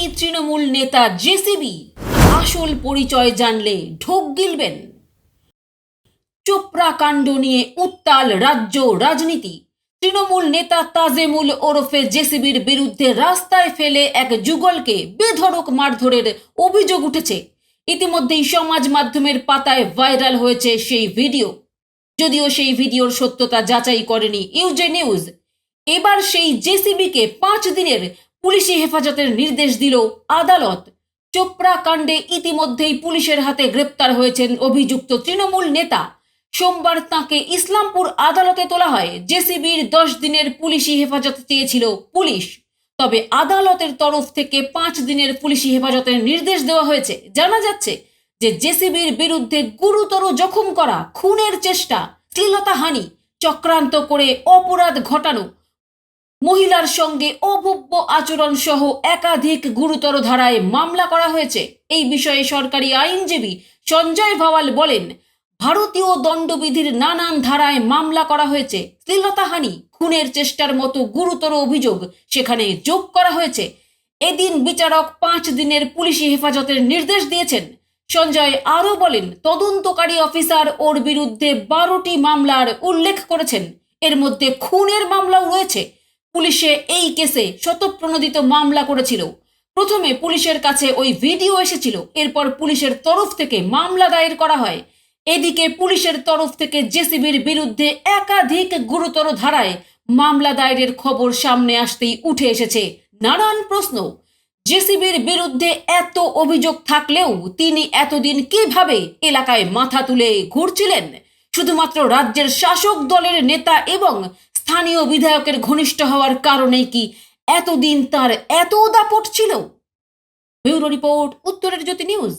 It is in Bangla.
এই তৃণমূল নেতা জেসিবি। আসল পরিচয় জানলে ঢোক গিলবেন। চোপড়া কাণ্ড নিয়ে উত্তাল রাজ্য রাজনীতি। তৃণমূল নেতা তাজেমুল ওরফে জেসিবির বিরুদ্ধে রাস্তায় ফেলে এক যুগলকে বেধড়ক মারধরের অভিযোগ উঠেছে। ইতিমধ্যেই সমাজ মাধ্যমের পাতায় ভাইরাল হয়েছে সেই ভিডিও। যদিও সেই ভিডিওর সত্যতা যাচাই করেনি ইউজে নিউজ। এবার সেই জেসিবিকে পাঁচ দিনের পুলিশি হেফাজতের নির্দেশ দিল আদালত। চোপড়া কাণ্ডে ইতিমধ্যেই পুলিশের হাতে গ্রেপ্তার হয়েছেন অভিযুক্ত তৃণমূল নেতা। সোমবার তাঁকে ইসলামপুর আদালতে তোলা হয়। জেসিবির দশ দিনের পুলিশি হেফাজত চেয়েছিল পুলিশ। তবে আদালতের তরফ থেকে পাঁচ দিনের পুলিশি হেফাজতের নির্দেশ দেওয়া হয়েছে। জানা যাচ্ছে যে জেসিবির বিরুদ্ধে গুরুতর জখম করা, খুনের চেষ্টা, শ্লীলতাহানি, চক্রান্ত করে অপরাধ ঘটানো মহিলার সঙ্গে অভব্য আচরণ সহ একাধিক গুরুতর ধারায় মামলা করা হয়েছে। এই বিষয়ে সরকারি আইনজীবী সঞ্জয় ভাওয়াল বলেন, ভারতীয় দণ্ডবিধির নানান ধারায় মামলা করা হয়েছে। শ্লীলতাহানি, খুনের চেষ্টার মতো গুরুতর অভিযোগ সেখানে যোগ করা হয়েছে। এদিন বিচারক পাঁচ দিনের পুলিশি হেফাজতের নির্দেশ দিয়েছেন। সঞ্জয় আরও বলেন, তদন্তকারী অফিসার ওর বিরুদ্ধে বারোটি মামলার উল্লেখ করেছেন। এর মধ্যে খুনের মামলাও রয়েছে। পুলিশে এই কেসে শতপ্রণোদিত মামলা করেছিল। প্রথমে পুলিশের কাছে ওই ভিডিও এসেছিল, এরপর পুলিশের তরফ থেকে মামলা দায়ের করা হয়। এদিকে পুলিশের তরফ থেকে জেসিবির বিরুদ্ধে একাধিক গুরুতর ধারায় মামলা দায়েরের খবর সামনে আসতেই উঠে এসেছে। নানান প্রশ্ন। জেসিবির বিরুদ্ধে এত অভিযোগ থাকলেও তিনি এতদিন কীভাবে এলাকায় মাথা তুলে ঘুরছিলেন? শুধুমাত্র রাজ্যের শাসক দলের নেতা এবং স্থানীয় বিধায়কের ঘনিষ্ঠ হওয়ার কারণে কি এতদিন তার এত দাপট ছিল? ব্যুরো রিপোর্ট, উত্তরের জ্যোতি নিউজ।